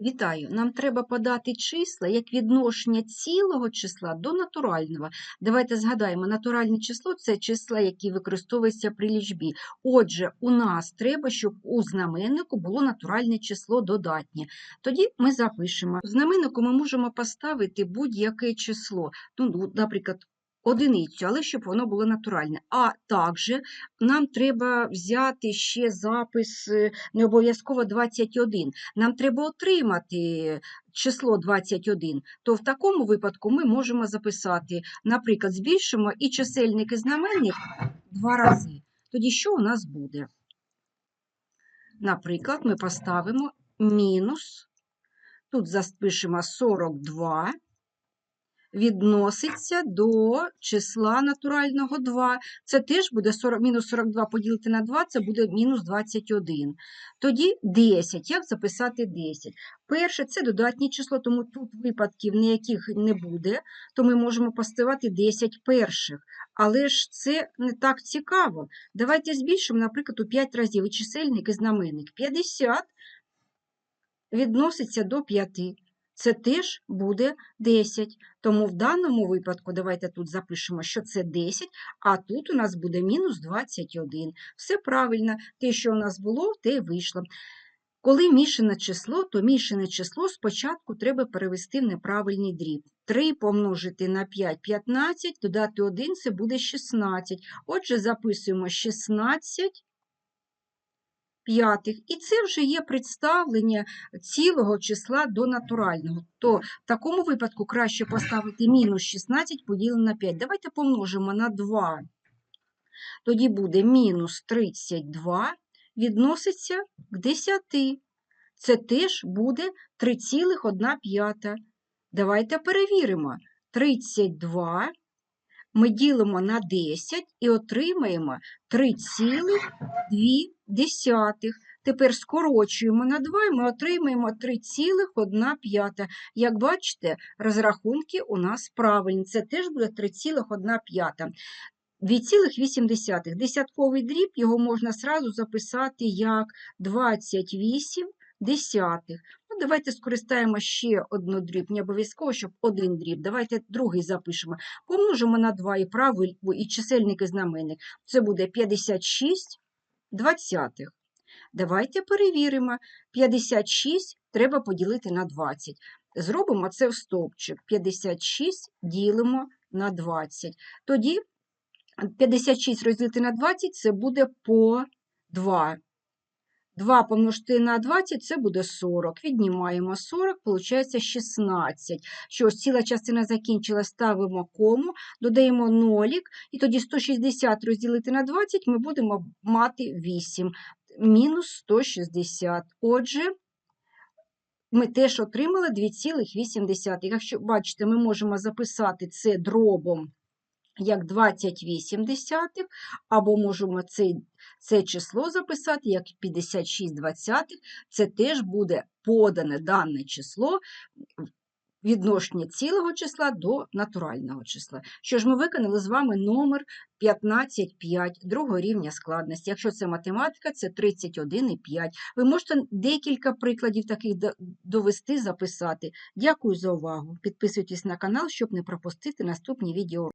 Вітаю! Нам треба подати числа як відношення цілого числа до натурального. Давайте згадаємо, натуральне число це числа, які використовуються при лічбі. Отже, у нас треба, щоб у знаменнику було натуральне число додатнє. Тоді ми запишемо. В знаменнику ми можемо поставити будь-яке число. Ну, наприклад, одиницю, але щоб воно було натуральне. А також нам треба взяти ще запис е, не обов'язково 21. Нам треба отримати число 21, то в такому випадку ми можемо записати, наприклад, збільшимо і чисельник і знаменник два рази. Тоді що у нас буде? Наприклад, ми поставимо мінус, тут запишемо 42, відноситься до числа натурального 2. Це теж буде 40, мінус 42 поділити на 2, це буде мінус 21. Тоді 10. Як записати 10? Перше, це додатнє число, тому тут випадків ніяких не буде, то ми можемо поставити 10 перших. Але ж це не так цікаво. Давайте збільшимо, наприклад, у 5 разів і чисельник і знаменник. 50 відноситься до 5 це теж буде 10. Тому в даному випадку, давайте тут запишемо, що це 10, а тут у нас буде мінус 21. Все правильно, те, що у нас було, те й вийшло. Коли мішане число, то мішане число спочатку треба перевести в неправильний дріб. 3 помножити на 5 – 15, додати 1 – це буде 16. Отже, записуємо 16 п'ятих. І це вже є представлення цілого числа до натурального. То в такому випадку краще поставити мінус 16 поділене на 5. Давайте помножимо на 2. Тоді буде мінус 32 відноситься к 10. Це теж буде 3,1. Давайте перевіримо. 32 ми ділимо на 10 і отримаємо 3,2. Тепер скорочуємо на 2 і ми отримаємо 3,1. Як бачите, розрахунки у нас правильні. Це теж буде 3,1. 2,8. Десятковий дріб його можна сразу записати як 28 десятих. Ну, Давайте скористаємо ще одну дріб, не обов'язково, щоб один дріб. Давайте другий запишемо. Помножимо на 2 і правий, і чисельник і знаменник. Це буде 56 двадцятих. Давайте перевіримо. 56 треба поділити на 20. Зробимо це в стовпчик. 56 ділимо на 20. Тоді 56 розділити на 20 це буде по 2. 2 помножити на 20 це буде 40. Віднімаємо 40, виходить 16. Що ось ціла частина закінчилась, ставимо кому, додаємо нолік, і тоді 160 розділити на 20 ми будемо мати 8. Мінус 160. Отже, ми теж отримали 2,8. Якщо бачите, ми можемо записати це дробом як 28 десятих, або можемо це, це число записати як 56 двадцятих. Це теж буде подане дане число відношення цілого числа до натурального числа. Що ж ми виконали з вами номер 15,5 другого рівня складності. Якщо це математика, це 31,5. Ви можете декілька прикладів таких довести, записати. Дякую за увагу. Підписуйтесь на канал, щоб не пропустити наступні відео.